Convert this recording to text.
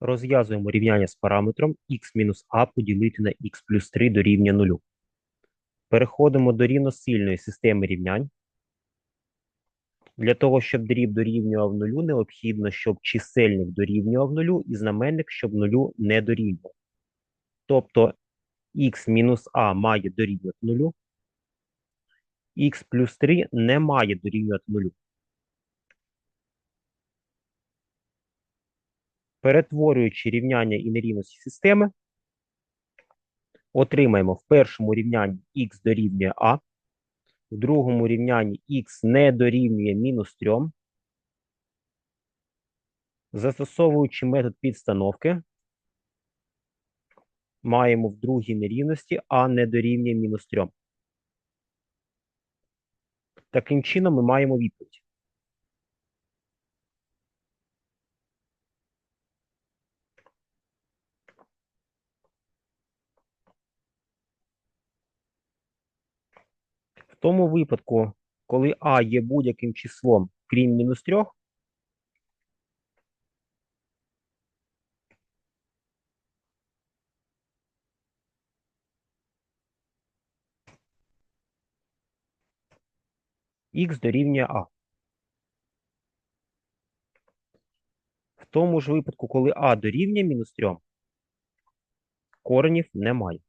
Розв'язуємо рівняння з параметром х-а поділити на х плюс 3 дорівнює 0. Переходимо до рівносильної системи рівнянь. Для того, щоб дріб дорівнював нулю, необхідно, щоб чисельник дорівнював нулю і знаменник, щоб нулю не дорівнював. Тобто а має дорівнювати нулю, х плюс 3 не має дорівнювати нулю. Перетворюючи рівняння і нерівності системи, отримаємо в першому рівнянні х дорівнює а, в другому рівнянні х не дорівнює мінус 3. Застосовуючи метод підстановки, маємо в другій нерівності а не дорівнює мінус 3. Таким чином ми маємо відповідь. Тому випадку, коли а є будь-яким числом, крім мінус 3, х дорівнює а. В тому ж випадку, коли а дорівнює мінус 3, коренів немає.